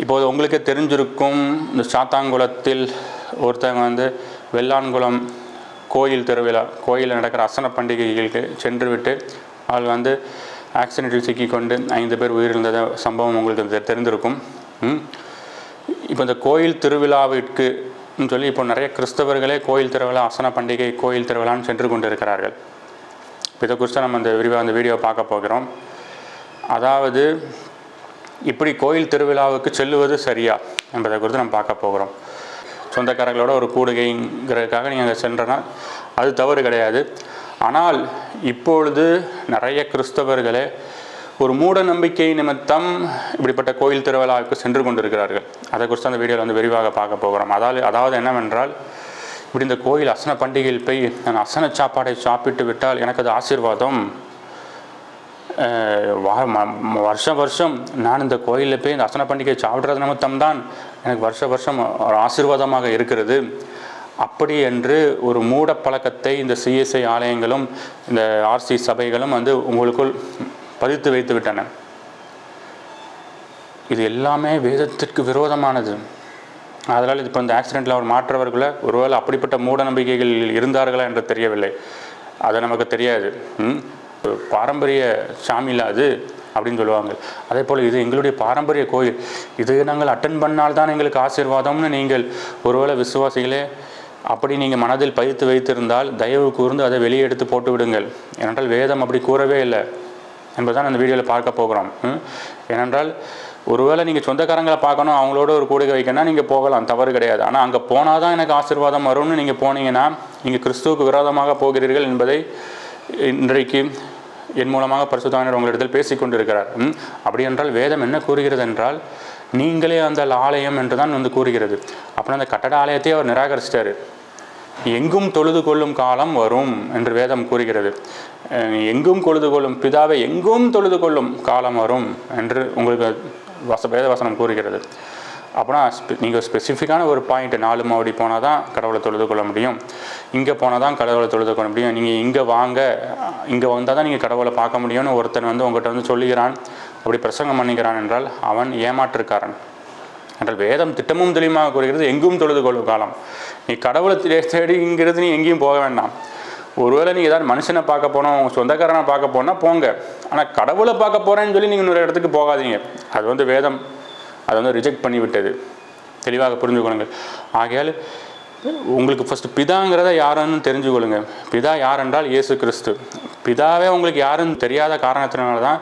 இப்போது உங்களுக்கே தெரிஞ்சிருக்கும் இந்த சாத்தாங்குளத்தில் ஒருத்தவங்க வந்து வெள்ளான்குளம் கோயில் திருவிழா கோயிலில் நடக்கிற அசன பண்டிகைகளுக்கு சென்றுவிட்டு அவள் வந்து ஆக்சிடென்ட்டில் சிக்கிக்கொண்டு ஐந்து பேர் உயிரிழந்த சம்பவம் உங்களுக்கு தெ- தெரிந்திருக்கும். இப்போ இந்த கோயில் திருவிழாவிற்கு சொல்லி இப்போ நிறைய கிறிஸ்தவர்களே கோயில் திருவிழா அசன பண்டிகை கோயில் திருவிழான்னு சென்று கொண்டு இருக்கிறார்கள் இப்போ இதை குறித்து நம்ம இந்த விரிவாக அந்த வீடியோ பார்க்க போகிறோம். அதாவது இப்படி கோயில் திருவிழாவுக்கு செல்லுவது சரியா என்பதை குறித்து நம்ம பார்க்க போகிறோம். சொந்தக்காரங்களோட ஒரு கூடுகைங்கிறதுக்காக நீங்கள் அங்கே சென்றனா அது தவறு கிடையாது. ஆனால் இப்பொழுது நிறைய கிறிஸ்தவர்களே ஒரு மூட நம்பிக்கை நிமித்தம் இப்படிப்பட்ட கோயில் திருவிழாவுக்கு சென்று கொண்டிருக்கிறார்கள். அதை குறித்து அந்த வீடியோவில் வந்து விரிவாக பார்க்க போகிறோம். அதாவது அதாவது என்னவென்றால் இப்படி இந்த கோயில் அசன பண்டிகையில் போய் நான் அசன சாப்பாடை சாப்பிட்டு விட்டால் எனக்கு அது ஆசீர்வாதம். வருஷம் வருஷம் நான் இந்த கோயிலில் போய் இந்த அசன பண்டிகை சாப்பிட்றது நிமித்தம் தான் எனக்கு வருஷ வருஷம் ஒரு ஆசீர்வாதமாக இருக்கிறது. அப்படி என்று ஒரு மூட பழக்கத்தை இந்த சிஎஸ்ஐ ஆலயங்களும் இந்த ஆர்சி சபைகளும் வந்து உங்களுக்குள் பதித்து வைத்து விட்டன. இது எல்லாமே வேதத்திற்கு விரோதமானது. அதனால் இப்போ இந்த ஆக்சிடெண்ட்டில் அவர் மாற்றவர்களை ஒருவேளை அப்படிப்பட்ட மூட நம்பிக்கைகள் இருந்தார்களா என்று தெரியவில்லை. அது நமக்கு தெரியாது. பாரம்பரிய சாமியில் அது அப்படின்னு சொல்லுவாங்க. அதே போல் இது எங்களுடைய பாரம்பரிய கோயில். இது நாங்கள் அட்டன் பண்ணால்தான் எங்களுக்கு ஆசீர்வாதம்னு நீங்கள் ஒருவேளை விசுவாசிகளே அப்படி நீங்கள் மனதில் பயித்து வைத்திருந்தால் தயவு கூர்ந்து அதை வெளியே எடுத்து போட்டு விடுங்கள். ஏனென்றால் வேதம் அப்படி கூறவே இல்லை என்பதுதான் அந்த வீடியோவில் பார்க்க போகிறோம். ம்? ஏனென்றால் ஒருவேளை நீங்கள் சொந்தக்காரங்களை பார்க்கணும் அவங்களோட ஒரு கூடுகை வைக்கணும்னா நீங்கள் போகலாம். தவறு கிடையாது. ஆனால் அங்கே போனால் தான் எனக்கு ஆசீர்வாதம் வரும்னு நீங்கள் போனீங்கன்னா நீங்கள் கிறிஸ்துவுக்கு விரோதமாக போகிறீர்கள் என்பதை இன்றைக்கு என் மூலமாக பரிசுத்தானர் உங்களிடத்தில் பேசிக்கொண்டிருக்கிறார். அப்படி என்றால் வேதம் என்ன கூறுகிறது என்றால் நீங்களே அந்த ஆலயம் என்று தான் வந்து கூறுகிறது. அப்புறம் அந்த கட்டட ஆலயத்தை அவர் நிராகரிச்சிட்டாரு. எங்கும் தொழுது கொள்ளும் காலம் வரும் என்று வேதம் கூறுகிறது. எங்கும் தொழுது கொள்ளும் பிதாவை எங்கும் தொழுது கொள்ளும் காலம் வரும் என்று உங்களுக்கு வச வேத வசனம் கூறுகிறது. அப்படின்னா நீங்கள் ஸ்பெசிஃபிக்கான ஒரு பாயிண்ட் நாலு மாவடி போனால் தான் கடவுளை தொழுது கொள்ள முடியும். இங்கே போனால் தான் கடவுளை தொழுது கொள்ள முடியும். நீங்கள் இங்கே வாங்க. இங்கே வந்தால் தான் நீங்கள் கடவுளை பார்க்க முடியும்னு ஒருத்தன் வந்து உங்கள்கிட்ட வந்து சொல்லுகிறான். அப்படி பிரசங்கம் பண்ணுகிறான் என்றால் அவன் ஏமாற்றுக்காரன். என்றால் வேதம் திட்டமும் தெளிவாக கூறுகிறது எங்கும் தொழுது கொள்ளும் காலம். நீ கடவுளை தேடிங்கிறது நீ எங்கேயும் போக வேண்டாம். ஒருவேளை நீங்கள் ஏதாவது மனுஷனை பார்க்க போனோம் உங்கள் சொந்தக்காரனை பார்க்க போனால் போங்க. ஆனால் கடவுளை பார்க்க போகிறேன்னு சொல்லி நீங்கள் இன்னொரு இடத்துக்கு போகாதீங்க. அது வந்து வேதம் அதை வந்து ரிஜெக்ட் பண்ணிவிட்டது. தெளிவாக புரிஞ்சுக்கொள்ளுங்கள் கொள்ளுங்கள். ஆகையால் உங்களுக்கு ஃபஸ்ட்டு பிதாங்கிறத யாருன்னு தெரிஞ்சு கொள்ளுங்க பிதா யார் என்றால் இயேசு கிறிஸ்து. பிதாவே உங்களுக்கு யாருன்னு தெரியாத காரணத்தினால தான்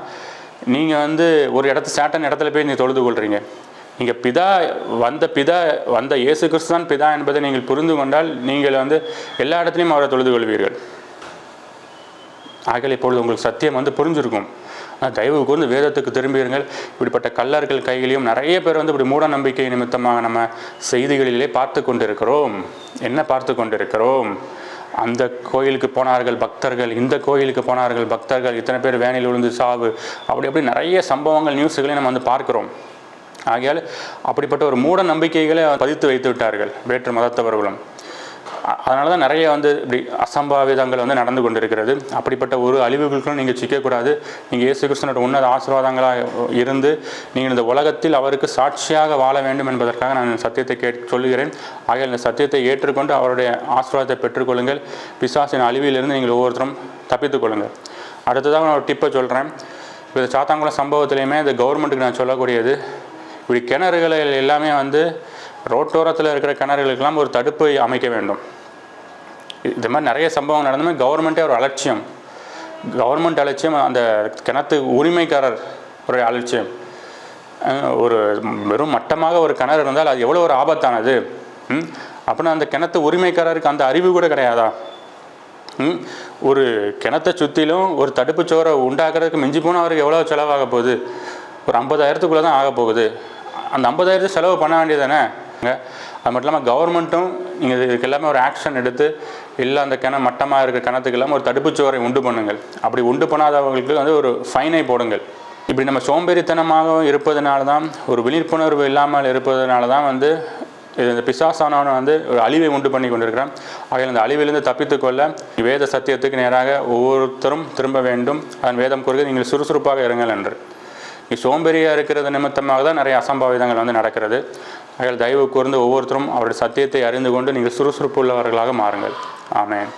நீங்கள் வந்து ஒரு இடத்து சேட்டன் இடத்துல போய் நீங்கள் தொழுது கொள்கிறீங்க நீங்கள் பிதா வந்த பிதா வந்த இயேசு கிறிஸ்து தான் பிதா என்பதை நீங்கள் புரிந்து கொண்டால் நீங்கள் வந்து எல்லா இடத்துலையும் அவரை தொழுது கொள்வீர்கள். ஆகல இப்பொழுது உங்களுக்கு சத்தியம் வந்து புரிஞ்சிருக்கும். தயவு கூர்ந்து வேதத்துக்கு திரும்பியிருங்கள். இப்படிப்பட்ட கல்லர்கள் கையிலையும் நிறைய பேர் வந்து இப்படி மூட நம்பிக்கை நிமித்தமாக நம்ம செய்திகளிலே பார்த்து கொண்டிருக்கிறோம். என்ன பார்த்து கொண்டிருக்கிறோம்? அந்த கோயிலுக்கு போனார்கள் பக்தர்கள் இந்த கோயிலுக்கு போனார்கள் பக்தர்கள் இத்தனை பேர் வேனில் விழுந்து சாவு அப்படி அப்படி நிறைய சம்பவங்கள் நியூஸுகளை நம்ம வந்து பார்க்கிறோம். ஆகையால் அப்படிப்பட்ட ஒரு மூட நம்பிக்கைகளை பதித்து வைத்து விட்டார்கள் வேற்று மதத்தவர்களும். அதனால தான் நிறைய வந்து இப்படி அசம்பாவிதங்கள் வந்து நடந்து கொண்டிருக்கிறது. அப்படிப்பட்ட ஒரு அழிவுகளுக்கும் நீங்கள் சிக்கக்கூடாது. நீங்கள் இயேசு கிருஷ்ணனோட உன்னத ஆசீர்வாதங்களாக இருந்து நீங்கள் இந்த உலகத்தில் அவருக்கு சாட்சியாக வாழ வேண்டும் என்பதற்காக நான் இந்த சத்தியத்தை கே சொல்லுகிறேன். ஆகிய இந்த சத்தியத்தை ஏற்றுக்கொண்டு அவருடைய ஆசீர்வாதத்தை பெற்றுக்கொள்ளுங்கள். பிசாசின் அழிவிலிருந்து நீங்கள் ஒவ்வொருத்தரும் தப்பித்துக்கொள்ளுங்கள் அடுத்ததாக நான் ஒரு டிப்பை சொல்கிறேன் இப்போ இந்த சாத்தாங்குளம் சம்பவத்திலையுமே இந்த கவர்மெண்ட்டுக்கு நான் சொல்லக்கூடியது இப்படி கிணறுகளை எல்லாமே வந்து ரோட்டோரத்தில் இருக்கிற கிணறுகளுக்கெல்லாம் ஒரு தடுப்பு அமைக்க வேண்டும். இது மாதிரி நிறைய சம்பவம் நடந்துமே கவர்மெண்ட்டே ஒரு அலட்சியம். கவர்மெண்ட் அலட்சியம் அந்த கிணத்து உரிமைக்காரர் ஒரு அலட்சியம். ஒரு வெறும் மட்டமாக ஒரு கிணறு இருந்தால் அது எவ்வளோ ஒரு ஆபத்தானது? அப்படின்னா அந்த கிணத்து உரிமைக்காரருக்கு அந்த அறிவு கூட கிடையாதா? ம்? ஒரு கிணத்தை சுற்றிலும் ஒரு தடுப்பு சோரை உண்டாக்குறதுக்கு மிஞ்சி போனால் அவருக்கு எவ்வளோ செலவாக போகுது? ஒரு ஐம்பதாயிரத்துக்குள்ளே தான் ஆக போகுது. அந்த ஐம்பதாயிரத்து செலவு பண்ண வேண்டியதானே அது மட்டும் இல்லாமல் கவர்மெண்ட்டும் நீங்கள் இதுக்கு எல்லாமே ஒரு ஆக்ஷன் எடுத்து இல்லை அந்த கிண மட்டமாக இருக்கிற கிணத்துக்கு எல்லாமே ஒரு தடுப்புச் சுவரை உண்டு பண்ணுங்கள். அப்படி உண்டு பண்ணாதவங்களுக்கு வந்து ஒரு ஃபைனை போடுங்கள். இப்படி நம்ம சோம்பேறித்தனமாக இருப்பதனால தான் ஒரு விழிப்புணர்வு இல்லாமல் இருப்பதனால தான் வந்து இது இந்த பிசாசானவன் வந்து ஒரு அழிவை உண்டு பண்ணி கொண்டிருக்கிறான். ஆகையால் அந்த அழிவிலிருந்து தப்பித்துக்கொள்ள வேத சத்தியத்துக்கு நேராக ஒவ்வொருத்தரும் திரும்ப வேண்டும். அதன் வேதம் கூறுகிறது நீங்கள் சுறுசுறுப்பாக இருங்கள் என்று. நீ சோம்பேறியாக இருக்கிறது நிமித்தமாக தான் நிறைய அசம்பாவிதங்கள் வந்து நடக்கிறது. அதில் தயவு கூர்ந்து ஒவ்வொருத்தரும் அவருடைய சத்தியத்தை அறிந்து கொண்டு நீங்கள் சுறுசுறுப்பு உள்ளவர்களாக மாறுங்கள். ஆமேன்.